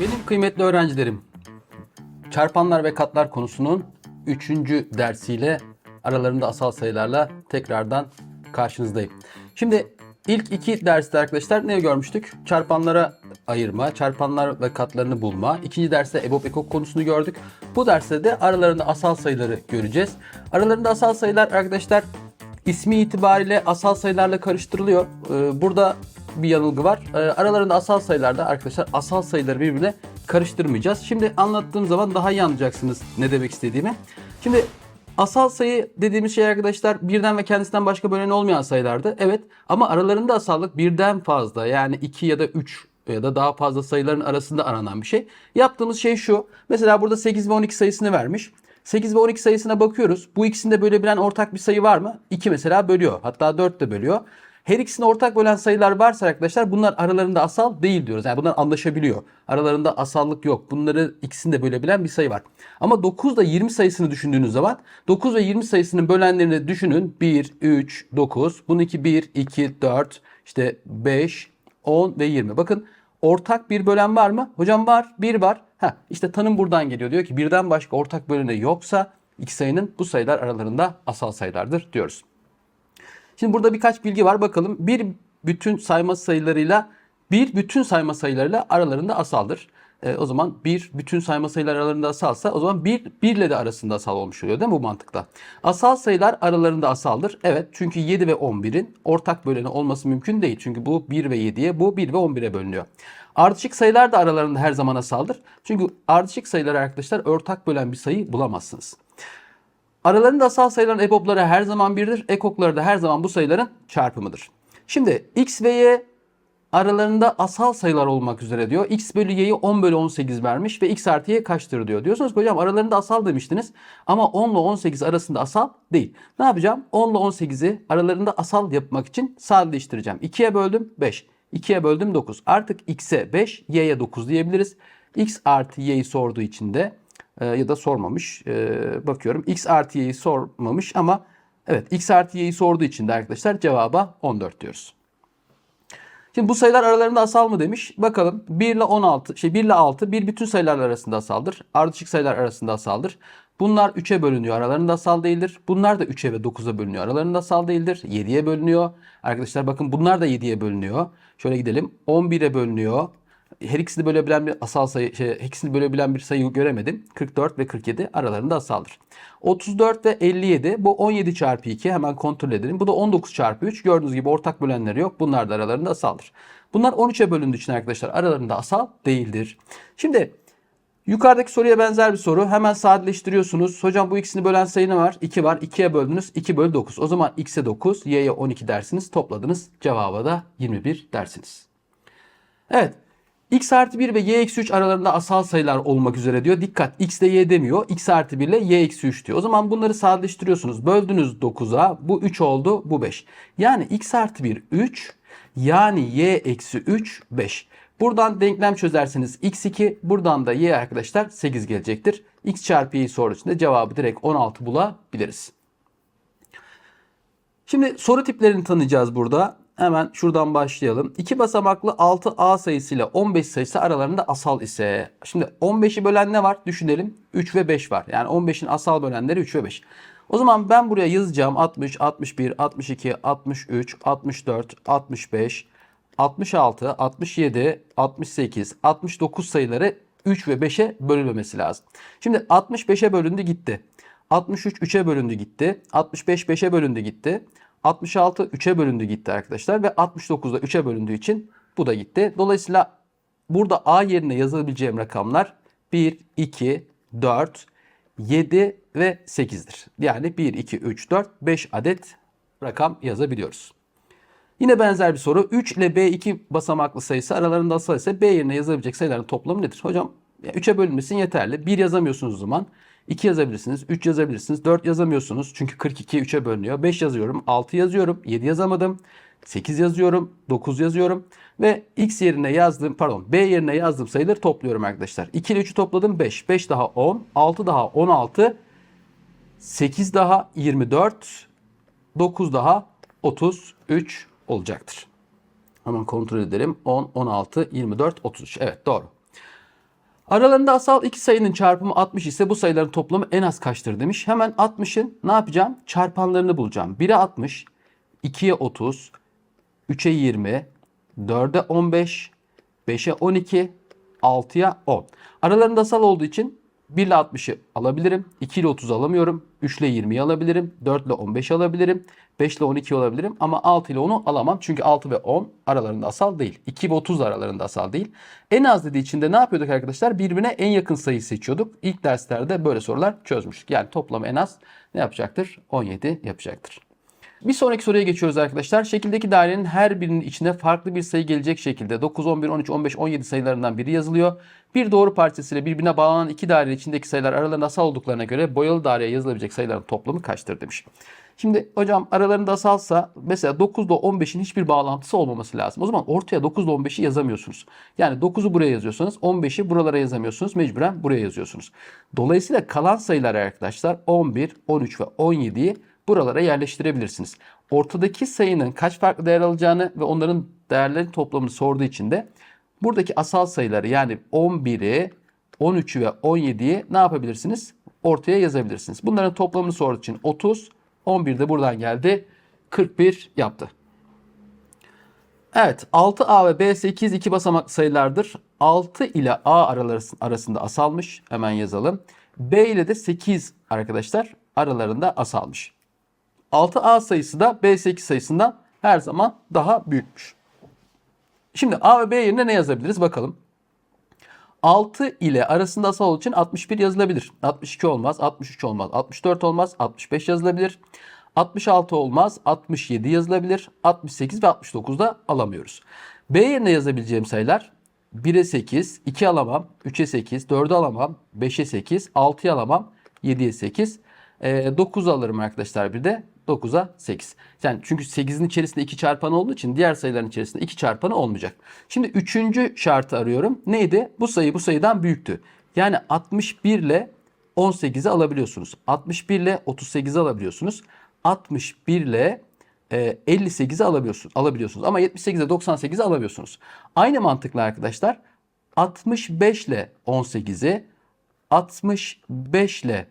Benim kıymetli öğrencilerim, çarpanlar ve katlar konusunun 3. dersiyle aralarında asal sayılarla tekrardan karşınızdayım. Şimdi ilk iki derste arkadaşlar ne görmüştük? Çarpanlara ayırma, çarpanlar ve katlarını bulma. İkinci derste EBOB ekok konusunu gördük. Bu derste de aralarında asal sayıları göreceğiz. Aralarında asal sayılar arkadaşlar ismi itibariyle asal sayılarla karıştırılıyor. Ee, Burada bir yanılgı var. Ee, Aralarında asal sayılarda arkadaşlar asal sayıları birbirine karıştırmayacağız. Şimdi anlattığım zaman daha iyi anlayacaksınız ne demek istediğimi. Şimdi asal sayı dediğimiz şey arkadaşlar birden ve kendisinden başka böleni olmayan sayılardı. Evet ama aralarında asallık birden fazla yani 2 ya da 3 ya da daha fazla sayıların arasında aranan bir şey. Yaptığımız şey şu. Mesela burada 8 ve 12 sayısını vermiş. 8 ve 12 sayısına bakıyoruz. Bu ikisini de bölebilen ortak bir sayı var mı? 2 mesela bölüyor. Hatta 4 de bölüyor. Her ikisini ortak bölen sayılar varsa arkadaşlar bunlar aralarında asal değil diyoruz. Yani bunlar anlaşabiliyor. Aralarında asallık yok. Bunları ikisini de bölebilen bir sayı var. Ama 9 ile 20 sayısını düşündüğünüz zaman 9 ve 20 sayısının bölenlerini düşünün. 1, 3, 9. Bununki 1, 2, 4, işte 5, 10 ve 20. Bakın ortak bir bölen var mı? Hocam var. 1 var. Ha, işte tanım buradan geliyor. Diyor ki birden başka ortak böleni yoksa iki sayının bu sayılar aralarında asal sayılardır diyoruz. Şimdi burada birkaç bilgi var bakalım. Bir bütün sayma sayılarıyla bir bütün sayma sayılarıyla aralarında asaldır. E, o zaman bir bütün sayma sayıları aralarında asalsa o zaman bir birle de arasında asal olmuş oluyor değil mi bu mantıkla? Asal sayılar aralarında asaldır. Evet çünkü 7 ve 11'in ortak böleni olması mümkün değil. Çünkü bu 1 ve 7'ye bu 1 ve 11'e bölünüyor. Ardışık sayılar da aralarında her zaman asaldır. Çünkü ardışık sayılar arkadaşlar ortak bölen bir sayı bulamazsınız. Aralarında asal sayıların EBOB'ları her zaman birdir. Ekokları da her zaman bu sayıların çarpımıdır. Şimdi x ve y aralarında asal sayılar olmak üzere diyor. x bölü y'yi 10 bölü 18 vermiş ve x artı y kaçtır diyor. Diyorsunuz ki hocam aralarında asal demiştiniz ama 10 ile 18 arasında asal değil. Ne yapacağım? 10 ile 18'i aralarında asal yapmak için sadeleştireceğim. 2'ye böldüm 5. 2'ye böldüm 9. Artık x'e 5, y'ye 9 diyebiliriz. x artı y'yi sorduğu için de e, ya da sormamış. E, bakıyorum x artı y'yi sormamış ama evet x artı y'yi sorduğu için de arkadaşlar cevaba 14 diyoruz. Şimdi bu sayılar aralarında asal mı demiş. Bakalım 1 ile 16 şey 1 ile 6 bir bütün sayılar arasında asaldır. Ardışık sayılar arasında asaldır. Bunlar 3'e bölünüyor. Aralarında asal değildir. Bunlar da 3'e ve 9'a bölünüyor. Aralarında asal değildir. 7'ye bölünüyor. Arkadaşlar bakın bunlar da 7'ye bölünüyor. Şöyle gidelim. 11'e bölünüyor. Her ikisini bölebilen bir asal sayı, şey, ikisini bölebilen bir sayı göremedim. 44 ve 47 aralarında asaldır. 34 ve 57 bu 17 çarpı 2 hemen kontrol edelim. Bu da 19 çarpı 3. Gördüğünüz gibi ortak bölenleri yok. Bunlar da aralarında asaldır. Bunlar 13'e bölündüğü için arkadaşlar aralarında asal değildir. Şimdi yukarıdaki soruya benzer bir soru. Hemen sadeleştiriyorsunuz. Hocam bu ikisini bölen sayı ne var? 2 var. 2'ye böldünüz. 2 bölü 9. O zaman x'e 9, y'ye 12 dersiniz. Topladınız. Cevaba da 21 dersiniz. Evet. X artı 1 ve y eksi 3 aralarında asal sayılar olmak üzere diyor. Dikkat x ile y demiyor. x artı 1 ile y eksi 3 diyor. O zaman bunları sadeleştiriyorsunuz. Böldünüz 9'a. Bu 3 oldu. Bu 5. Yani x artı 1 3. Yani y eksi 3 5. Buradan denklem çözerseniz x2. Buradan da y arkadaşlar 8 gelecektir. x çarpı y'yi soru içinde cevabı direkt 16 bulabiliriz. Şimdi soru tiplerini tanıyacağız burada. Hemen şuradan başlayalım. 2 basamaklı 6A sayısı ile 15 sayısı aralarında asal ise. Şimdi 15'i bölen ne var? Düşünelim. 3 ve 5 var. Yani 15'in asal bölenleri 3 ve 5. O zaman ben buraya yazacağım 60, 61, 62, 63, 64, 65, 66, 67, 68, 69 sayıları 3 ve 5'e bölünmemesi lazım. Şimdi 65'e bölündü gitti. 63 3'e bölündü gitti. 65 5'e bölündü gitti. 66 3'e bölündü gitti arkadaşlar ve 69 da 3'e bölündüğü için bu da gitti. Dolayısıyla burada A yerine yazabileceğim rakamlar 1, 2, 4, 7 ve 8'dir. Yani 1, 2, 3, 4, 5 adet rakam yazabiliyoruz. Yine benzer bir soru. 3 ile B2 basamaklı sayısı aralarında asal ise B yerine yazabilecek sayıların toplamı nedir? Hocam 3'e bölünmesin yeterli. 1 yazamıyorsunuz o zaman. 2 yazabilirsiniz, 3 yazabilirsiniz, 4 yazamıyorsunuz. Çünkü 42 3'e bölünüyor. 5 yazıyorum, 6 yazıyorum, 7 yazamadım. 8 yazıyorum, 9 yazıyorum ve x yerine yazdığım pardon b yerine yazdığım sayıları topluyorum arkadaşlar. 2 ile 3'ü topladım 5. 5 daha 10, 6 daha 16, 8 daha 24, 9 daha 33 olacaktır. Hemen kontrol edelim. 10, 16, 24, 33. Evet doğru. Aralarında asal iki sayının çarpımı 60 ise bu sayıların toplamı en az kaçtır demiş. Hemen 60'ın ne yapacağım? Çarpanlarını bulacağım. 1'e 60, 2'ye 30, 3'e 20, 4'e 15, 5'e 12, 6'ya 10. Aralarında asal olduğu için 1 ile 60'ı alabilirim. 2 ile 30 alamıyorum. 3 ile 20'yi alabilirim. 4 ile 15 alabilirim. 5 ile 12 alabilirim. Ama 6 ile 10'u alamam. Çünkü 6 ve 10 aralarında asal değil. 2 ve 30 da aralarında asal değil. En az dediği için de ne yapıyorduk arkadaşlar? Birbirine en yakın sayıyı seçiyorduk. İlk derslerde böyle sorular çözmüştük. Yani toplamı en az ne yapacaktır? 17 yapacaktır. Bir sonraki soruya geçiyoruz arkadaşlar. Şekildeki dairenin her birinin içine farklı bir sayı gelecek şekilde 9, 11, 13, 15, 17 sayılarından biri yazılıyor. Bir doğru parçasıyla birbirine bağlanan iki daire içindeki sayılar aralarında asal olduklarına göre boyalı daireye yazılabilecek sayıların toplamı kaçtır demiş. Şimdi hocam aralarında asalsa mesela 9 ile 15'in hiçbir bağlantısı olmaması lazım. O zaman ortaya 9 ile 15'i yazamıyorsunuz. Yani 9'u buraya yazıyorsanız 15'i buralara yazamıyorsunuz. Mecburen buraya yazıyorsunuz. Dolayısıyla kalan sayılar arkadaşlar 11, 13 ve 17'yi buralara yerleştirebilirsiniz. Ortadaki sayının kaç farklı değer alacağını ve onların değerlerin toplamını sorduğu için de buradaki asal sayıları yani 11'i, 13'ü ve 17'yi ne yapabilirsiniz? Ortaya yazabilirsiniz. Bunların toplamını sorduğu için 30, 11 de buradan geldi. 41 yaptı. Evet 6A ve B 8 iki basamaklı sayılardır. 6 ile A arasında asalmış. Hemen yazalım. B ile de 8 arkadaşlar aralarında asalmış. 6A sayısı da B8 sayısından her zaman daha büyükmüş. Şimdi A ve B yerine ne yazabiliriz bakalım. 6 ile arasında asal olduğu için 61 yazılabilir. 62 olmaz, 63 olmaz, 64 olmaz, 65 yazılabilir. 66 olmaz, 67 yazılabilir. 68 ve 69 da alamıyoruz. B yerine yazabileceğim sayılar 1'e 8, 2 alamam, 3'e 8, 4'ü alamam, 5'e 8, 6'yı alamam, 7'ye 8, e, 9 alırım arkadaşlar bir de 9'a 8. Yani çünkü 8'in içerisinde 2 çarpanı olduğu için diğer sayıların içerisinde 2 çarpanı olmayacak. Şimdi 3. şartı arıyorum. Neydi? Bu sayı bu sayıdan büyüktü. Yani 61 ile 18'i alabiliyorsunuz. 61 ile 38'i alabiliyorsunuz. 61 ile 58'i alabiliyorsunuz, alabiliyorsunuz. Ama 78 ile 98'i alamıyorsunuz. Aynı mantıkla arkadaşlar 65 ile 18'i 65 ile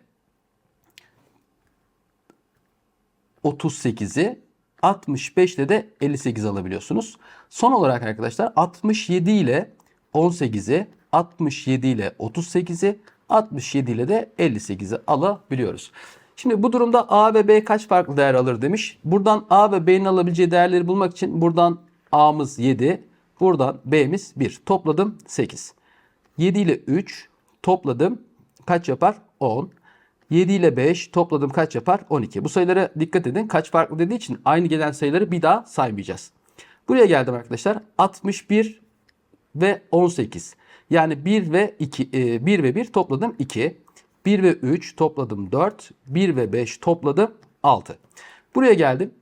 38'i 65 ile de 58 alabiliyorsunuz. Son olarak arkadaşlar 67 ile 18'i 67 ile 38'i 67 ile de 58'i alabiliyoruz. Şimdi bu durumda A ve B kaç farklı değer alır demiş. Buradan A ve B'nin alabileceği değerleri bulmak için buradan A'mız 7, buradan B'miz 1. Topladım 8. 7 ile 3 topladım kaç yapar? 10. 7 ile 5 topladım kaç yapar? 12. Bu sayılara dikkat edin. Kaç farklı dediği için aynı gelen sayıları bir daha saymayacağız. Buraya geldim arkadaşlar. 61 ve 18. Yani 1 ve 2 1 ve 1 topladım 2. 1 ve 3 topladım 4. 1 ve 5 topladım 6. Buraya geldim.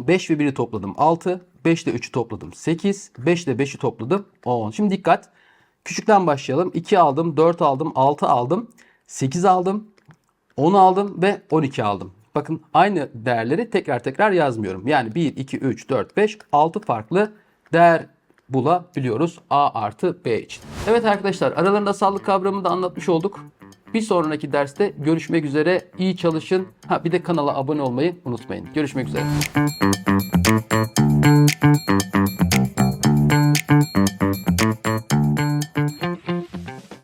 5 ve 1'i topladım 6. 5 ile 3'ü topladım 8. 5 ile 5'i topladım 10. Şimdi dikkat. Küçükten başlayalım. 2 aldım, 4 aldım, 6 aldım, 8 aldım, 10 aldım ve 12 aldım. Bakın aynı değerleri tekrar tekrar yazmıyorum. Yani 1, 2, 3, 4, 5, 6 farklı değer bulabiliyoruz A artı B için. Evet arkadaşlar aralarında sağlık kavramını da anlatmış olduk. Bir sonraki derste görüşmek üzere. İyi çalışın. Ha bir de kanala abone olmayı unutmayın. Görüşmek üzere.